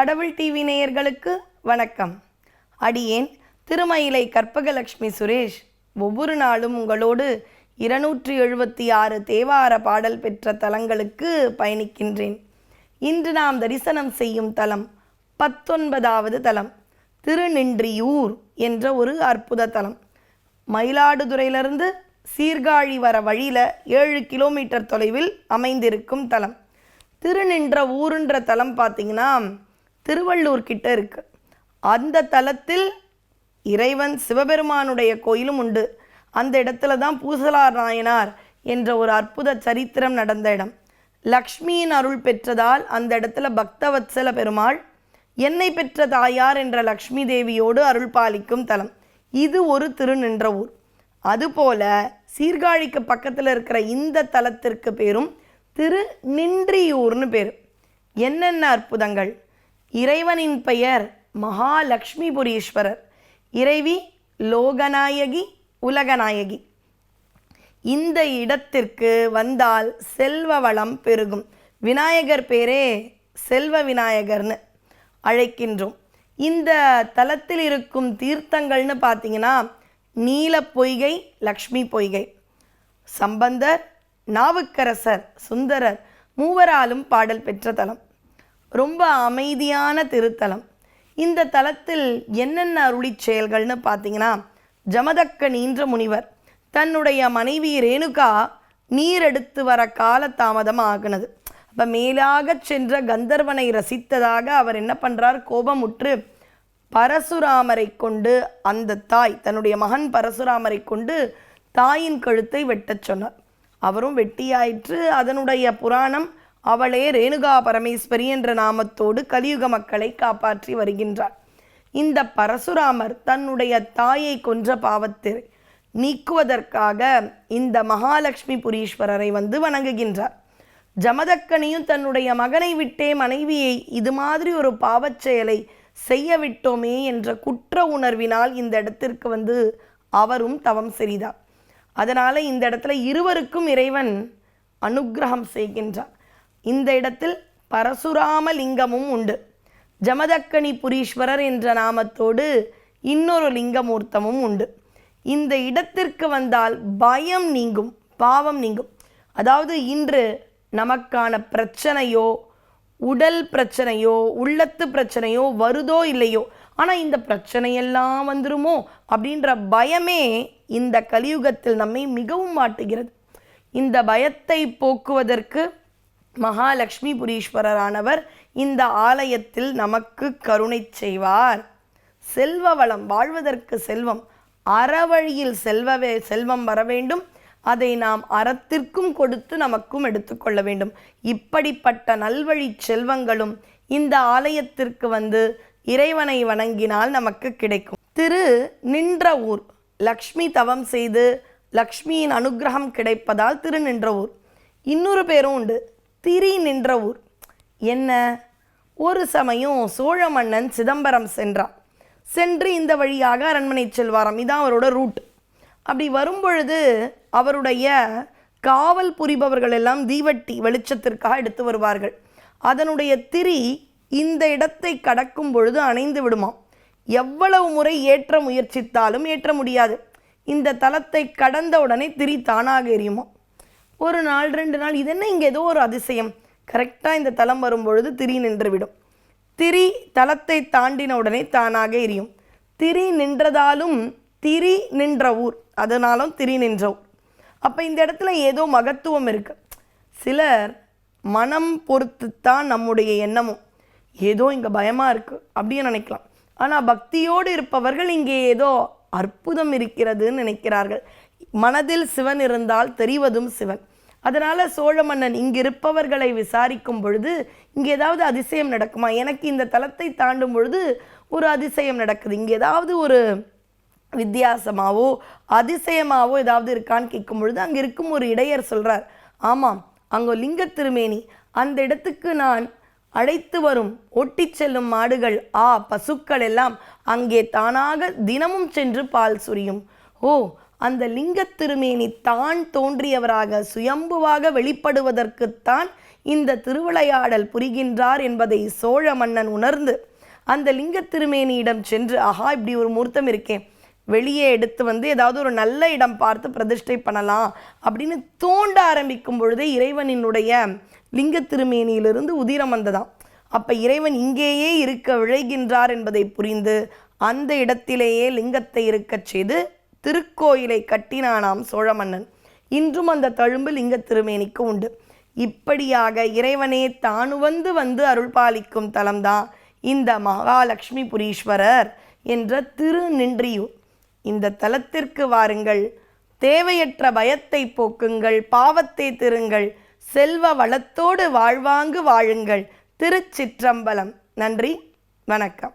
கடவுள் டிவி நேயர்களுக்கு வணக்கம். அடியேன் திருமயிலை கற்பகலட்சுமி சுரேஷ் ஒவ்வொரு நாளும் உங்களோடு இருநூற்றி எழுபத்தி ஆறு தேவார பாடல் பெற்ற தலங்களுக்கு பயணிக்கின்றேன். இன்று நாம் தரிசனம் செய்யும் தலம் பத்தொன்பதாவது தலம் திருநின்றியூர் என்ற ஒரு அற்புத தலம். மயிலாடுதுறையிலிருந்து சீர்காழி வர வழியில் ஏழு கிலோமீட்டர் தொலைவில் அமைந்திருக்கும் தலம். திருநின்ற ஊருன்ற தலம் பார்த்தீங்கன்னா திருவள்ளூர் கிட்ட இருக்கு. அந்த தலத்தில் இறைவன் சிவபெருமானுடைய கோயிலும் உண்டு. அந்த இடத்துல தான் பூசலார் நாயனார் என்ற ஒரு அற்புத சரித்திரம் நடந்த இடம். லக்ஷ்மியின் அருள் பெற்றதால் அந்த இடத்துல பக்தவத்சல பெருமாள் என்னை பெற்ற தாயார் என்ற லக்ஷ்மி தேவியோடு அருள் பாலிக்கும் தலம். இது ஒரு திருநின்ற ஊர். அதுபோல சீர்காழிக்கு பக்கத்தில் இருக்கிற இந்த தலத்திற்கு பேரும் திரு நின்றியூர்னு பேர். என்னென்ன அற்புதங்கள்? இறைவனின் பெயர் மகாலட்சுமிபுரீஸ்வரர் இறைவி லோகநாயகி உலகநாயகி. இந்த இடத்திற்கு வந்தால் செல்வ வளம் பெருகும். விநாயகர் பேரே செல்வ விநாயகர்னு அழைக்கின்றோம். இந்த தலத்தில் இருக்கும் தீர்த்தங்கள்னு பார்த்தீங்கன்னா நீல பொய்கை லக்ஷ்மி பொய்கை. சம்பந்தர் நாவுக்கரசர் சுந்தரர் மூவராலும் பாடல் பெற்ற தலம். ரொம்ப அமைதியான திருத்தலம். இந்த தலத்தில் என்னென்ன அருளி செயல்கள்னு பார்த்தீங்கன்னா ஜமதக்க நீன்ற முனிவர் தன்னுடைய மனைவி ரேணுகா நீர் எடுத்து வர கால தாமதம் ஆகுனது. அப்போ மேலாக சென்ற கந்தர்வனை ரசித்ததாக அவர் என்ன பண்ணுறார் கோபமுற்று பரசுராமரை கொண்டு அந்த தாய் தன்னுடைய மகன் பரசுராமரை கொண்டு தாயின் கழுத்தை வெட்டச் சொன்னார். அவரும் வெட்டியாயிற்று. அதனுடைய புராணம் அவளே ரேணுகா பரமேஸ்வரி என்ற நாமத்தோடு கலியுக மக்களை காப்பாற்றி வருகின்றாள். இந்த பரசுராமர் தன்னுடைய தாயை கொன்ற பாவத்தை நீக்குவதற்காக இந்த மகாலட்சுமி புரீஸ்வரரை வந்து வணங்குகின்றார். ஜமதக்கனியும் தன்னுடைய மகனை விட்டே மனைவியை இது மாதிரி ஒரு பாவச் செயலை செய்ய விட்டோமே என்ற குற்ற உணர்வினால் இந்த இடத்திற்கு வந்து அவரும் தவம் செய்தார். அதனால் இந்த இடத்துல இருவருக்கும் இறைவன் அனுக்கிரகம் செய்கின்றார். இந்த இடத்தில் பரசுராம லிங்கமும் உண்டு. ஜமதக்கனி புரீஸ்வரர் என்ற நாமத்தோடு இன்னொரு லிங்கமூர்த்தமும் உண்டு. இந்த இடத்திற்கு வந்தால் பயம் நீங்கும் பாவம் நீங்கும். அதாவது இன்று நமக்கான பிரச்சனையோ உடல் பிரச்சனையோ உள்ளத்து பிரச்சனையோ வருதோ இல்லையோ ஆனால் இந்த பிரச்சனையெல்லாம் வந்துருமோ அப்படின்ற பயமே இந்த கலியுகத்தில் நம்மை மிகவும் மாட்டுகிறது. இந்த பயத்தை போக்குவதற்கு மகாலட்சுமி புரீஸ்வரரானவர் இந்த ஆலயத்தில் நமக்கு கருணை செய்வார். செல்வ வளம் வாழ்வதற்கு செல்வம் அறவழியில் செல்வவே செல்வம் வர வேண்டும். அதை நாம் அறத்திற்கும் கொடுத்து நமக்கும் எடுத்துக்கொள்ள வேண்டும். இப்படிப்பட்ட நல்வழி செல்வங்களும் இந்த ஆலயத்திற்கு வந்து இறைவனை வணங்கினால் நமக்கு கிடைக்கும். திரு நின்ற ஊர் லக்ஷ்மி தவம் செய்து லக்ஷ்மியின் அனுக்கிரகம் கிடைப்பதால் திரு நின்ற ஊர் இன்னொரு பேரும் உண்டு. திரி நின்ற ஊர். என்ன? ஒரு சமயம் சோழ மன்னன் சிதம்பரம் சென்றான். சென்று இந்த வழியாக அரண்மனை செல்வாராம். இதான் அவரோட ரூட் அப்படி வரும்பொழுது அவருடைய காவல் புரிபவர்கள் எல்லாம் தீவட்டி வெளிச்சத்திற்காக எடுத்து வருவார்கள். அதனுடைய திரி இந்த இடத்தை கடக்கும் பொழுது அணைந்து விடுமாம். எவ்வளவு முறை ஏற்ற முயற்சித்தாலும் ஏற்ற முடியாது. இந்த தலத்தை கடந்த உடனே திரி தானாக எரியுமா ஒரு நாள் ரெண்டு நாள் இது என்ன இங்கே ஏதோ ஒரு அதிசயம். கரெக்டாக இந்த தலம் வரும்பொழுது திரி நின்றுவிடும். திரி தலத்தை தாண்டின உடனே தானாக எரியும். திரி நின்றதாலும் திரி நின்ற ஊர். அதனாலும் திரி நின்ற ஊர். அப்போ இந்த இடத்துல ஏதோ மகத்துவம் இருக்குது சிலர் மனம் பொறுத்துத்தான் நம்முடைய எண்ணமும். ஏதோ இங்கே பயமாக இருக்குது அப்படின்னு நினைக்கலாம். ஆனால் பக்தியோடு இருப்பவர்கள் இங்கே ஏதோ அற்புதம் இருக்கிறதுன்னு நினைக்கிறார்கள். மனதில் சிவன் இருந்தால் தெரிவதும் சிவன். அதனால் சோழ மன்னன் இங்கிருப்பவர்களை விசாரிக்கும் பொழுது இங்கே ஏதாவது அதிசயம் நடக்குமா? எனக்கு இந்த தலத்தை தாண்டும் பொழுது ஒரு அதிசயம் நடக்குது. இங்கே ஏதாவது ஒரு வித்தியாசமாவோ அதிசயமாவோ ஏதாவது இருக்கான்னு கேட்கும் பொழுது அங்கே இருக்கும் ஒரு இடையர் சொல்கிறார் ஆமாம் அங்கே லிங்க திருமேனி. அந்த இடத்துக்கு நான் அழைத்து வரும் ஒட்டி செல்லும் மாடுகள் ஆ பசுக்கள் எல்லாம் அங்கே தானாக தினமும் சென்று பால் சுரியும். ஓ அந்த லிங்கத் திருமேனி தான் தோன்றியவராக சுயம்புவாக வெளிப்படுவதற்குத்தான் இந்த திருவிளையாடல் புரிகின்றார் என்பதை சோழ மன்னன் உணர்ந்து அந்த லிங்கத் திருமேனியிடம் சென்று ஆஹா இப்படி ஒரு முகூர்த்தம் இருக்கேன் வெளியே எடுத்து வந்து ஏதாவது ஒரு நல்ல இடம் பார்த்து பிரதிஷ்டை பண்ணலாம் அப்படின்னு தோண்ட ஆரம்பிக்கும் பொழுதே இறைவனினுடைய லிங்க திருமேனியிலிருந்து உதிரம் வந்ததாம். அப்போ இறைவன் இங்கேயே இருக்க விழைகின்றார் என்பதை புரிந்து அந்த இடத்திலேயே லிங்கத்தை இருக்கச் செய்து திருக்கோயிலை கட்டினானாம் சோழ மன்னன் இன்றும் அந்த தழும்பு லிங்க திருமேனிக்கு உண்டு. இப்படியாக இறைவனே தானு வந்து வந்து அருள் பாலிக்கும் தலம்தான் இந்த மகாலட்சுமி புரீஸ்வரர் என்ற நின்றியு இந்த தலத்திற்கு வாருங்கள் தேவையற்ற பயத்தை போக்குங்கள் பாவத்தை திருங்கள் செல்வ வளத்தோடு வாழ்வாங்கு வாழுங்கள். திருச்சிற்றம்பலம். நன்றி வணக்கம்.